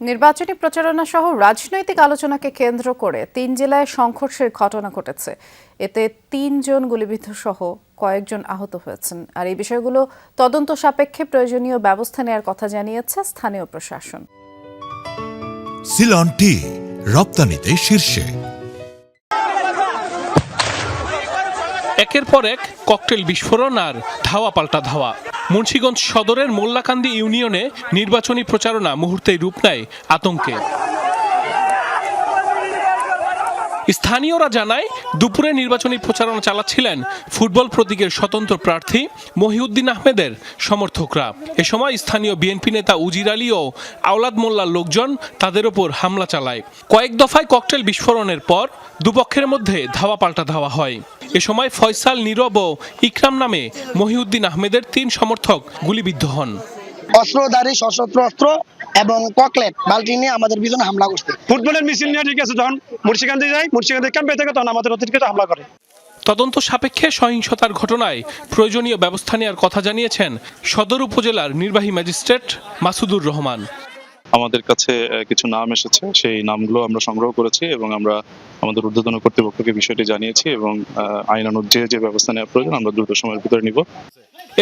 নির্বাচনী প্রচারণা সহ রাজনৈতিক আলোচনাকে কেন্দ্র করে তিন জেলায় সংঘর্ষের ঘটনা ঘটেছে। এতে তিনজন গুলিবিদ্ধ সহ কয়েকজন আহত হয়েছেন। আর এই বিষয়গুলো তদন্ত সাপেক্ষে প্রয়োজনীয় ব্যবস্থা নেওয়ার কথা জানিয়েছে স্থানীয় প্রশাসন। সিলন টি রপ্তানিতে শীর্ষে। একের পর এক ককটেল বিস্ফোরণ আর ধাওয়া পাল্টা ধাওয়া। মুন্সিগঞ্জ সদরের মোল্লাকান্দি ইউনিয়নে নির্বাচনী প্রচারণা মুহূর্তেই রূপ নেয় আতঙ্কে। স্থানীয়রা জানায়, দুপুরে নির্বাচনী প্রচারণা চালাচ্ছিলেন ফুটবল প্রতীকের স্বতন্ত্র প্রার্থী মহিউদ্দিন আহমেদের সমর্থকরা। এ সময় স্থানীয় বিএনপি নেতা উজির আলী ও আওলাদ মোল্লার লোকজন তাদের ওপর হামলা চালায়। কয়েক দফায় ককটেল বিস্ফোরণের পর দুপক্ষের মধ্যে ধাওয়া পাল্টা ধাওয়া হয়। এ সময় ফয়সাল নীরব ও ইকরাম নামে মহিউদ্দিন আহমেদের তিন সমর্থক গুলিবিদ্ধ হন। অস্ত্রধারী সশস্ত্র অস্ত্র এবং ককলেট বাল্টি নিয়ে আমাদের পিছনে হামলা করছে। ফুটবলের মিছিল নিয়ে ঠিক আছে যখন মুর্শিগঞ্জে যাই মুর্শিগঞ্জে ক্যাম্পে থেকে তখন আমাদের অতিরিক্ত হামলা করে। তদন্ত সাপেক্ষে সহিংসতার ঘটনায় প্রয়োজনীয় ব্যবস্থা নেওয়ার কথা জানিয়েছেন সদর উপজেলার নির্বাহী ম্যাজিস্ট্রেট মাসুদুর রহমান। আমাদের কাছে কিছু নাম এসেছে। সেই নামগুলো আমরা সংগ্রহ করেছি এবং আমরা আমাদের ঊর্ধ্বতন কর্তৃপক্ষকে বিষয়টি জানিয়েছি এবং আহ, আইনানুগ যে যে ব্যবস্থা নেওয়া প্রয়োজন আমরা দ্রুত সময়ের ভিতরে নিব।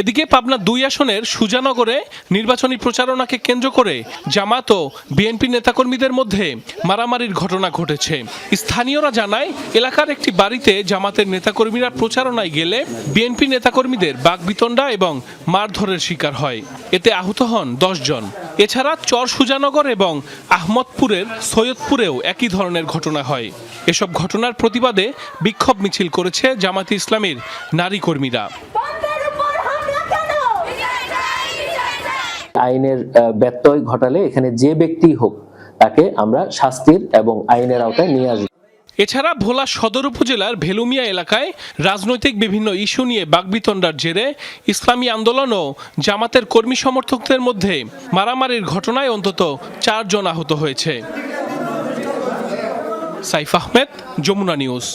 এদিকে পাবনা দুই আসনের সুজানগরে নির্বাচনী প্রচারণাকে কেন্দ্র করে জামাত ও বিএনপি নেতাকর্মীদের মধ্যে মারামারির ঘটনা ঘটেছে। স্থানীয়রা জানায়, এলাকার একটি বাড়িতে জামাতের নেতাকর্মীরা প্রচারণায় গেলে বিএনপি নেতাকর্মীদের বাগবিতণ্ডা এবং মারধরের শিকার হয়। এতে আহত হন জন। এছাড়া চর সুজানগর এবং আহমদপুরের সৈয়দপুরেও একই ধরনের ঘটনা হয়। এসব ঘটনার প্রতিবাদে বিক্ষোভ মিছিল করেছে জামাতে ইসলামীর নারী কর্মীরা। আইনের ব্যত্যয় ঘটালে এখানে যে ব্যক্তি হোক, তাকে আমরা শাস্তির এবং আইনের আওতায় নিয়ে আসব। এছাড়া ভোলা সদর উপজেলার ভেলুমিয়া এলাকায় রাজনৈতিক বিভিন্ন ইস্যু নিয়ে বাগবিতণ্ডার জেরে ইসলামী আন্দোলন ও জামাতের কর্মী সমর্থকদের মধ্যে মারামারির ঘটনায় অন্তত চারজন আহত হয়েছে। সাইফ আহমেদ, যমুনা নিউজ।